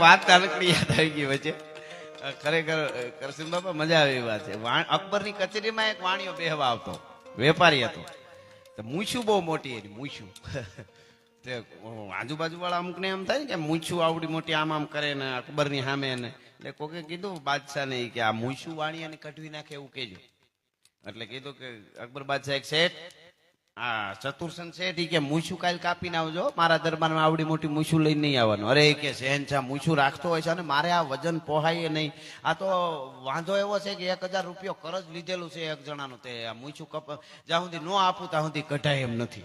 વાત નાનકડી યાદ આવી ગઈ વચ્ચે. ખરેખર અ, બાપા મજા આવી વાત છે. અકબરની કચેરીમાં એક વાણિયો બેહવા આવતો. વેપારી હતો. તો મૂછું બહુ મોટી એની મૂછું. તે આજુબાજુ વાળા અમુક ને એમ થાય ને કે મૂછું આવડી મોટી આમ આમ કરે ને અકબરની સામે ને. એટલે કોકે કીધું બાદશાહ ને કે આ મૂછું વાણિયાને કઢવી નાખે એવું કેજો એટલે કીધું કે અકબર બાદશાહ એક શેઠ આ ચતુર્સન શેઠ કે મૂછું કાલ કાપીને આવજો. મારા દરબારમાં આવડી મોટી મૂછું લઈને નહીં આવવાનું. અરે કે શહેનશાહ મૂછું રાખતો હોય છે અને મારે આ વજન પોહાય નહીં. આ તો વાંધો એવો છે કે એક હજાર રૂપિયો કરજ લીધેલું છે એક જણાનું. તે આ મૂછું કપ, જ્યાં સુધી ન આપું ત્યાં સુધી કઢાય એમ નથી.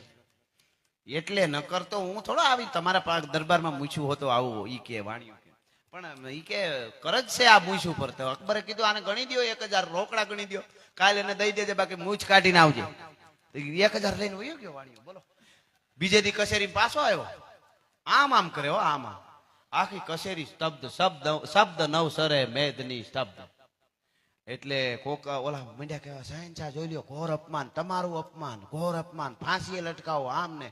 એટલે ન કરતો હું થોડો આવી તમારા પાક દરબારમાં મૂછું હોતો આવું ઈ કે વાણિયો પણ ઈ કે કરજ છે આ મૂછું પર તો અકબરે કીધું આને ગણી દો એક હજાર રોકડા ગણી દ્યો. કાલે એને દઈ દેજે, બાકી મૂછ કાઢીને આવજે. એક હજાર લઈને વયો ગયો વાણિયો બોલો બીજે દી કચેરી પાછો આવ્યો આમ આમ કરે હો આમ આમ આખી કચેરી સ્તબ્ધ શબ્દ શબ્દ નવ સરે મેદની સ્તબ્ધ એટલે કોક ઓલા મંડ્યા કહેવા સહેનશાહ જોઈ લ્યો ઘોર અપમાન તમારું અપમાન ઘોર અપમાન ફાંસીએ લટકાવો આમ ને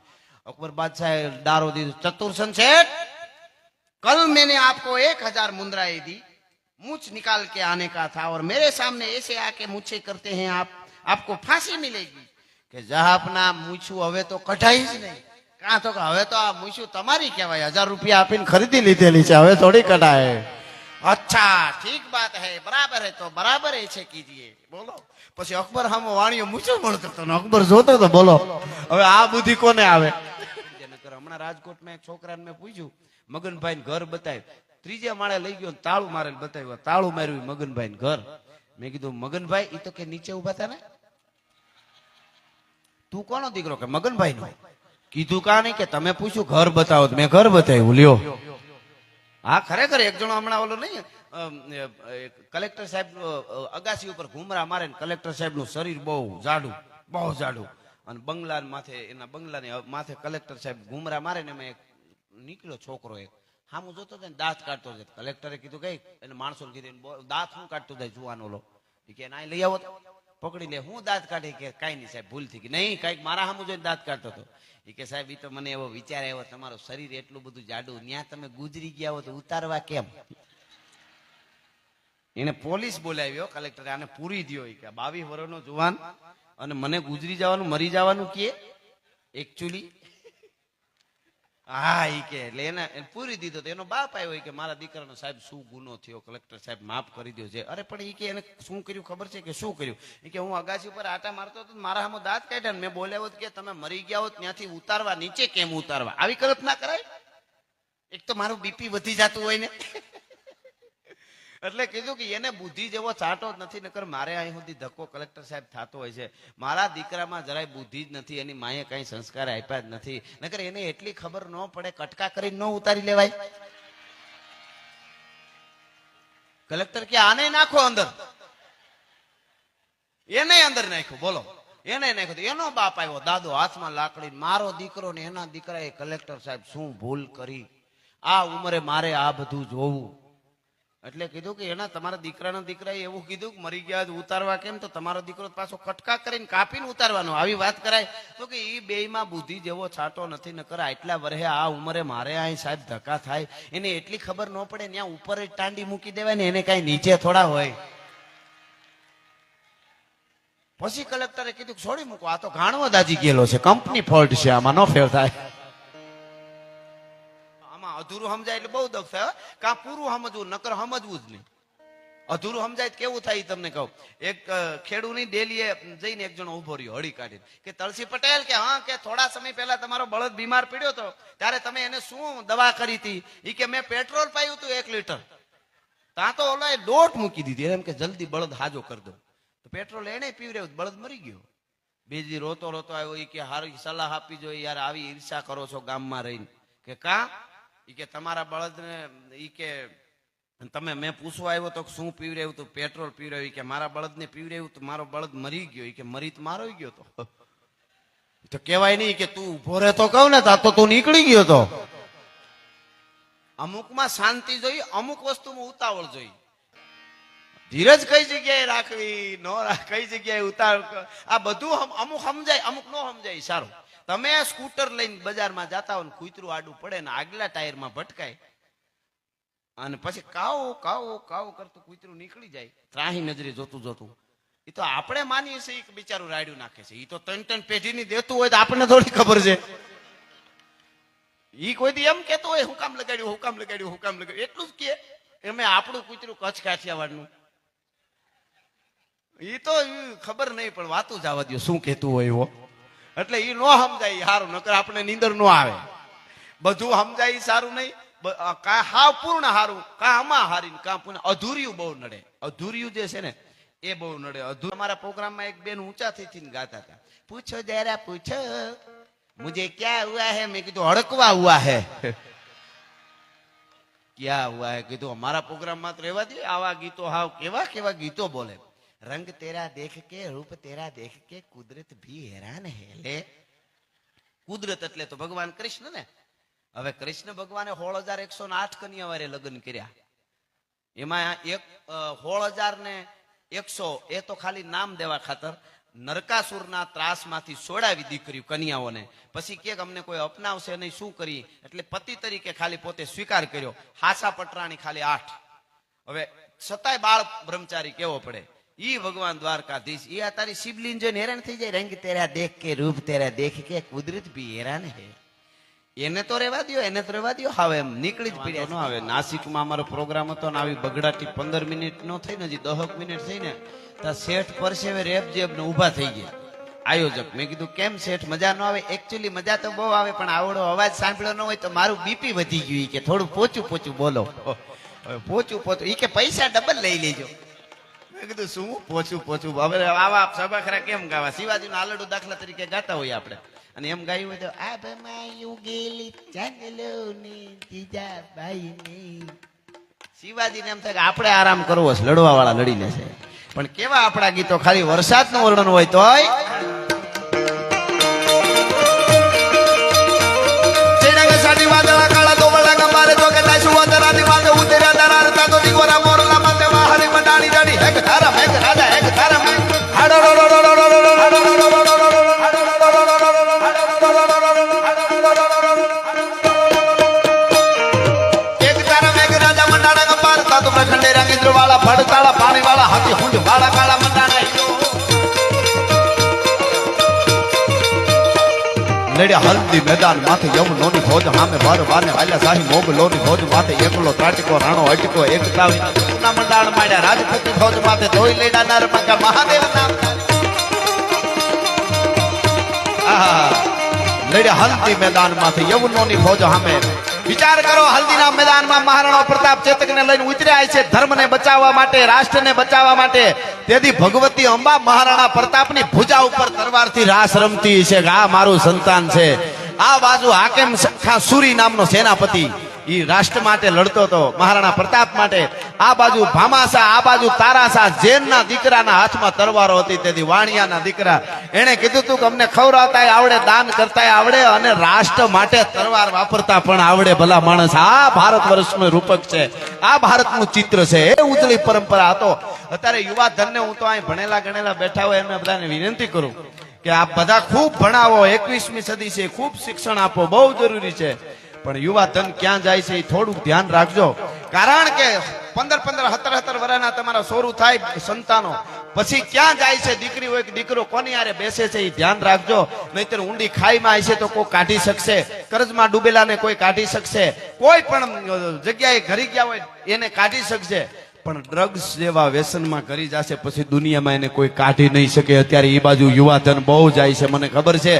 અકબર બાદશાહે દારો દીધો ચતુર્સન શેઠ कल मैंने आपको एक हजार मुद्राएं दी मूछ निकाल के आने का था और मेरे सामने ऐसे आके मुझे करते हैं आप आपको फांसी मिलेगी કે જહાપના મૂછું હવે તો કઢાઈ જ નહીં. કાં તો હવે તો આ મૂછું તમારી કહેવાય. હજાર રૂપિયા આપીને ખરીદી લીધેલી છે, હવે થોડી કઢાય. અચ્છા, ઠીક બાત હે, બરાબર હે, તો બરાબર હે છે કીજીએ. બોલો. પછી અકબર હામો વાણીઓ મૂછું મળતો હતો અકબર જોતો તો બોલો. હવે આ બુદ્ધિ કોને આવે? હમણાં રાજકોટમાં એક છોકરાને મેં પૂછ્યું મગનભાઈ ઘર બતાવ્યું ત્રીજે માળે લઈ ગયો તાળું મારે બતાવ્યું. તાળું માર્યું મગનભાઈ ઘર. મેં કીધું, મગનભાઈ એ તો કે નીચે ઊભા હતા ને તું કોનો દીકરો કે મગનભાઈ નો કીધું કા નહીં કે તમે પૂછ્યું, ઘર બતાવો મેં ઘર બતાવ્યું, લ્યો. હા, ખરેખર એક જણો હમણાં ઓલો નહીં કલેક્ટર સાહેબ અગાસી ઉપર ઘુમરા મારે કલેક્ટર સાહેબનું શરીર બહુ જાડું બહુ જાડું. અને બંગલા માથે, એના બંગલાને માથે કલેક્ટર સાહેબ ઘુમરા મારે ને એક નીકળ્યો છોકરો એક. હામું જોતો હતો ને, દાંત કાઢતો જાય કલેક્ટરે કીધું કઈ? એને માણસો કીધું દાંત હું કાઢતો જાય, જુવાનો લો કે, એને લઈ આવો. પકડી લે હું દાંત કાઢી કે કાંઈ નહીં સાહેબ, ભૂલ થઈ ગઈ. નહીં, કાંઈક મારા સામું જોઈને દાંત કાઢતો હતો. એ કે સાહેબ એ તો મને એવો વિચાર આવ્યો, તમારું શરીર એટલું બધું જાડું ત્યાં તમે ગુજરી ગયા હો તો ઉતારવા કેમ? એને પોલીસ બોલાવ્યો, કલેક્ટરે આને પૂરી દ્યો. ઈ કે બાવીસ વર્ષનો જુવાન અને મને ગુજરી જવાનું, મરી જવાનું કે એકચ્યુઅલી હા, ઈ કે, એટલે એને પૂરી દીધો તો એનો બાપ આવ્યો કે, મારા દીકરાનો સાહેબ શું ગુનો થયો? કલેક્ટર સાહેબ માફ કરી દો છે અરે, પણ ઈ કે એને શું કર્યું ખબર છે કે શું કર્યું? એ કે, હું અગાસી ઉપર આટા મારતો હતો મારા સામે દાંત કાઢ્યા ને મેં બોલ્યા હોત કે તમે મરી ગયા હોત, ત્યાંથી ઉતારવા, નીચે કેમ ઉતારવા? આવી કલ્પના કરાય? એક તો મારું બીપી વધી જતું હોય ને. એટલે કીધું કે એને બુદ્ધિ જેવો ચાટો નથી, નકર મારે અહીં સુધી ધક્કો કલેક્ટર સાહેબ થતો હોય છે. મારા દીકરામાં જરાય બુદ્ધિ જ નથી, એની માએ કઈ સંસ્કાર આપ્યા જ નથી. નકર એને એટલી ખબર ન પડે, કટકા કરી ન ઉતારી લેવાય. કલેક્ટર કે, આને નાખો અંદર. એને અંદર નાખ્યો, બોલો. એને નાખ્યો એનો બાપ આવ્યો, દાદો, હાથમાં લાકડી, મારો દીકરો ને એના દીકરાએ કલેક્ટર સાહેબ શું ભૂલ કરી? આ ઉંમરે મારે આ બધું જોવું. એટલે કીધું કે એના તમારા દીકરાના દીકરાએ એવું કીધું કે મરી ગયા ઉતારવા કેમ? તો તમારો દીકરો પાછો કટકા કરીને કાપીને ઉતારવાનો. આવી વાત કરાય. તો કે એ બેયમાં બુદ્ધિ જેવો છાંટો નથી ન કરા એટલા વર્ષે આ ઉંમરે મારે અહીં સાહેબ ધક્કા થાય. એને એટલી ખબર ન પડે, ત્યાં ઉપર જ ટાંડી મૂકી દેવાય ને એને કાંઈ નીચે થોડા હોય. પછી કલેક્ટરે કીધું છોડી મૂકો, આ તો ઘાણવો દાજી ગયેલો છે. કંપની ફોલ્ટ છે, આમાં નો ફેર થાય. અધૂરું સમજાય એટલે બહુ દુઃખ થાય કાં પૂરું સમજવું, નકર સમજવું જ નહીં. અધૂરું સમજાય કેવું થાય તમને કહું. એક ખેડૂની ડેલીએ જઈને એક જણો ઊભો રહ્યો, હળી કાઢીને. કે તળસી પટેલ કે, હા, કે થોડા સમય પહેલા તમારો બળદ બીમાર પડ્યો હતો ત્યારે તમે એને શું દવા કરી હતી? એ કે મેં પેટ્રોલ પાયું હતું એક લીટર. ત્યાં તો ઓલા દોટ મૂકી દીધી. એમ કે, જલ્દી બળદ હાજો કરી દો. તો પેટ્રોલ એને પીવડાવ્યું બળદ મરી ગયો. બીજી રોતો રોતો આવ્યો એ કે, હારી સલાહ આપી જોઈએ યાર આવી ઈર્ષા કરો છો ગામમાં રહીને. કે કા? કે તમારા બળદને, ઈ કે, તમે મેં પૂછવા આવ્યો તો શું પીવડાવ્યું હતું પેટ્રોલ પીવડાવ્યું ઈ કે, મારા બળદને પીવડાવ્યું તો મારો બળદ મરી ગયો. કે, મરી તો મારો ગયો તો. તો કહેવાય નહીં કે તું ઊભો રહે તો કહું ને, તા તો તું નીકળી ગયો તો. અમુકમાં શાંતિ જોઈ, અમુક વસ્તુમાં ઉતાવળ જોઈ. ધીરજ કઈ જગ્યાએ રાખવી, ન રાખ, કઈ જગ્યાએ ઉતાવળ આ બધું અમુક સમજાય, અમુક ન સમજાય, સારું. તમે સ્કૂટર લઈને બજારમાં જતા હો ને કૂતરું આડું પડે ને આગલા ટાયરમાં ભટકાય. અને પછી કાવો કાવો કાવો કરતું કૂતરું નીકળી જાય. ત્રાહી નજરે જોતું જોતું. એ તો આપણે માનીએ છીએ કે બિચારું રાડ્યું નાખે છે. એ તો ત્રણ ત્રણ પેઢીની દેતું હોય તો આપણને થોડી ખબર છે. ઈ કોઈ દી એમ કેતો હોય, હું કામ લગાડ્યું, હું કામ લગાડ્યું, હું કામ લગાડ્યું. એટલું જ કે એમે આપણું કૂતરું કચ્છ કાઠિયાવાડનું. એ તો ખબર નહીં, પણ વાતું જવા દો શું કેતું હોય એવો. એટલે એ નો સમજાય સારું નકર આપણે નીંદર નો આવે. બધું સમજાય સારું નહીં. કા હા પૂર્ણ હારું, કા હમા હારી કા પૂર્ણ. અધૂર્યું બહુ નડે. અધૂર્યું જે છે ને, એ બહુ નડે. અધૂર અમારા પ્રોગ્રામમાં એક બેન ઊંચા થી ગાતા હતા. પૂછો જરા, પૂછો. મુજે ક્યાં હુઆ હે? મેં કીધું, હડકવા હુઆ હે. ક્યાં હુઆ હે? કીધું, અમારા પ્રોગ્રામમાં તો રહેવા દે આવા ગીતો હાવ કેવા કેવા ગીતો બોલે. રંગ તેરા દેખ કે રૂપ તેરા દેખ કે કુદરત ભી હેરાન હે લે કુદરત એટલે તો ભગવાન કૃષ્ણ ને? હવે કૃષ્ણ ભગવાને સોળ હજાર એકસો ને આઠ કન્યા વારે લગ્ન કર્યા. એમાં એક સોળ હજાર ને એકસો, એ તો ખાલી નામ દેવા ખાતર, નરકાસુરના ત્રાસમાંથી છોડાવી દીકરીઓ કન્યાઓને. પછી કે અમને કોઈ અપનાવશે નહીં, શું કરી એટલે પતિ તરીકે ખાલી પોતે સ્વીકાર કર્યો. હાસા પટરાણી ખાલી આઠ. હવે છતાંય બાળ બ્રહ્મચારી કેવો પડે? ઈ ભગવાન દ્વારકાધીશ. ઈ આ તારી શિવલિંગ જોઈને હેરાન થઈ જાય. રંગ તેરા દેખ કે રૂપ તેરા દેખ કે કુદરત ભી હેરાન હે. એને તો રેવા દો એને તો રેવા દો હવે એમ નીકળી જ પડ્યા ન આવે. નાસિકમાં અમારો પ્રોગ્રામ હતો ને આવી બગડાટી પંદર મિનિટ નો થઈ ને હજી દહક મિનિટ થઈ ને તો શેઠ પરસેવે રેપ જેબ ને ઊભા થઈ ગયા. આયોજક. મેં કીધું કેમ શેઠ? મજા ન આવે. એકચ્યુઅલી મજા તો બહુ આવે પણ આવડો અવાજ સાંભળ્યો ન હોય તો મારું બીપી વધી ગયું કે થોડું પોચું પોચું બોલો. હવે પોચું પોચું. એ કે પૈસા ડબલ લઈ લેજો. કીધું, શું પોચું પોચું? હવે આવા સભાખરા કેમ ગાવા? શિવાજી આલડું દાખલા તરીકે ગાતા હોય આપણે. અને એમ ગાયું હોય તો આ ભમાયું ગેલી ચાંદલોની જીજાબાઈની શિવાજીને એમ થાય કે, આપણે આરામ કરવો છે લડવા વાળા લડીને છે. પણ કેવા આપણા ગીતો? ખાલી વરસાદનું વર્ણન હોય તોય. ચેડાગે સાડી હલ્દી મેદાન માથે યમનોની ફોજ સામે વાર વાલ્યા શાહી મોગલોની ફોજ માથે એકલો ત્રાટકો, રાણો અટકો એક તાવી ના મંડાણ માંડ્યા રાજપૂતી ફોજ માથે ધોઈ લેડા નરમંગા મહાદેવ નામ હલ્દી મેદાનમાંથી યવનો ની ફોજ સામે. વિચાર કરો, હલ્દીના મેદાનમાં મહારાણા પ્રતાપ ચેતકને લઈને ઉતર્યા છે ધર્મને બચાવવા માટે, રાષ્ટ્રને બચાવવા માટે. તેથી ભગવતી અંબા મહારાણા પ્રતાપની ભુજા ઉપર તરવારથી રાસ રમતી છે કે આ મારું સંતાન છે. આ બાજુ હાકેમ ખાં સુરી નામનો સેનાપતિ ઈ રાષ્ટ્ર માટે લડતો હતો, મહારાણા પ્રતાપ માટે. આ બાજુ ભામાસા, આ બાજુ તારાસા, જેનના દીકરાના હાથમાં તરવારો હતી, તેથી વાણિયાના દીકરા. એણે કીધું તું કે અમને ખવડાવતાય આવડે, દાન કરતા આવડે અને રાષ્ટ્ર માટે તરવાર વાપરતા પણ આવડે ભલા માણસ. આ ભારત વર્ષનું રૂપક છે. આ ભારતનું ચિત્ર છે. એ ઉજળી પરંપરા હતો. અત્યારે યુવા ધનને હું તો અહીં ભણેલા ગણેલા બેઠા હોય એમને બધાને વિનંતી કરું કે આપ બધા ખૂબ ભણાવો, એકવીસમી સદી છે, ખૂબ શિક્ષણ આપો, બહુ જરૂરી છે. પણ યુવા ધન ક્યાં જાય છે એ થોડુંક ધ્યાન રાખજો. કારણ કે પંદર પંદર, સત્તર સત્તર વર્ષના તમારા સોરું થાય સંતાનો. પછી ક્યાં જાય છે દીકરી હોય કે દીકરો, કોની આરે બેસે છે એ ધ્યાન રાખજો. નહીતર ઊંડી ખાઈમાં હશે તો કોઈ કાઢી શકશે. કરજમાં ડૂબેલાને કોઈ કાઢી શકશે. કોઈ પણ જગ્યાએ ઘરી ગયા હોય એને કાઢી શકશે. પણ ડ્રગ્સ જેવા વ્યસનમાં કરી જશે, પછી દુનિયામાં એને કોઈ કાઢી નહીં શકે. અત્યારે એ બાજુ યુવાધન બહુ જાય છે, મને ખબર છે.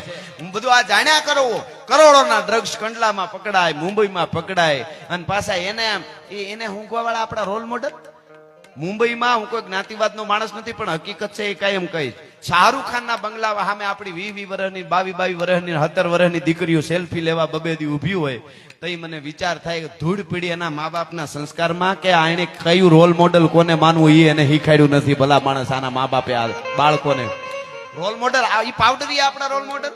બધું આ જાણ્યા કરો. કરોડોના ડ્રગ્સ કંડલામાં પકડાય, મુંબઈમાં પકડાય. અને પાછા એને એને હુંકવા વાળા આપણા રોલ મોડલ મુંબઈમાં હું કોઈ જ્ઞાતિવાદનો માણસ નથી, પણ હકીકત છે એ કાયમ કહીશ શાહરૂખ ખાનના બંગલા સામે આપણી વી વી વર્ષની બાવી બાવી વર્ષની સત્તર વર્ષની દીકરીઓ સેલ્ફી લેવા બબેદી ઊભી હોય. તો એ મને વિચાર થાય ધૂળ પીડી એના મા બાપના સંસ્કારમાં કે આણે કયું રોલ મોડલ કોને માનવું એ એને શીખાડ્યું નથી. ભલા માણસ આના મા બાપે આ બાળકોને. રોલ મોડલ આ એ પાવડર ઈ આપણા રોલ મોડલ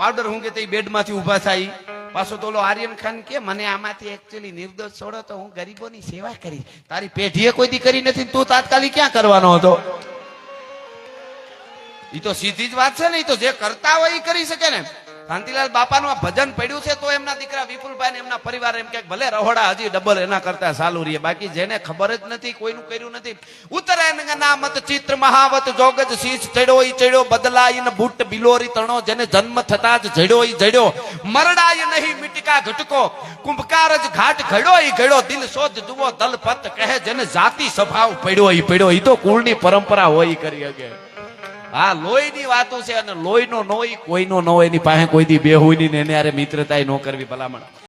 પાવડર હું કે તે બેડમાંથી ઊભા થાય. પાછો તો આર્યન ખાન કે, મને આમાંથી એકચ્યુઅલી નિર્દોષ છોડો તો હું ગરીબોની સેવા કરી તારી પેઢીએ કોઈ દી કરી નથી તું તાત્કાલિક ક્યાં કરવાનો હતો? એ તો સીધી જ વાત છે ને એ તો જે કરતા હોય એ કરી શકે ને. કાંતિલાલ બાપાનું આ ભજન પડ્યું છે તો એમના દીકરા વિપુલભાઈ એમના પરિવાર એમ કે ભલે રહોડા હજી ડબલ એના કરતા ચાલુ રહીએ. બાકી જેને ખબર જ નથી, કોઈનું કર્યું નથી. ઉત્તરાયણ નામત ચિત્ર મહાવત જોગજ શીશ ચડ્યો ઈ ચડ્યો બદલાઈ ને બુટ બિલોરી તણો, જેને જન્મ થતા જ જડ્યો ઈ જડ્યો. મરડાય નહીં મિટકા ઘટકો કુંભકાર જ ઘાટ ઘડ્યો ઈ ઘડ્યો. દિલ શોધ જુઓ દલપત કહે, જેને જાતિ સ્વભાવ પડ્યો ઈ પડ્યો ઈ તો કુળની પરંપરા હોય કરી શકે. હા, લોહીની વાતો છે અને લોહીનો નો કોઈનો ન હોય એની પાસે કોઈ દી બેહુની ને એને હારે મિત્રતા ન કરવી ભલામણ.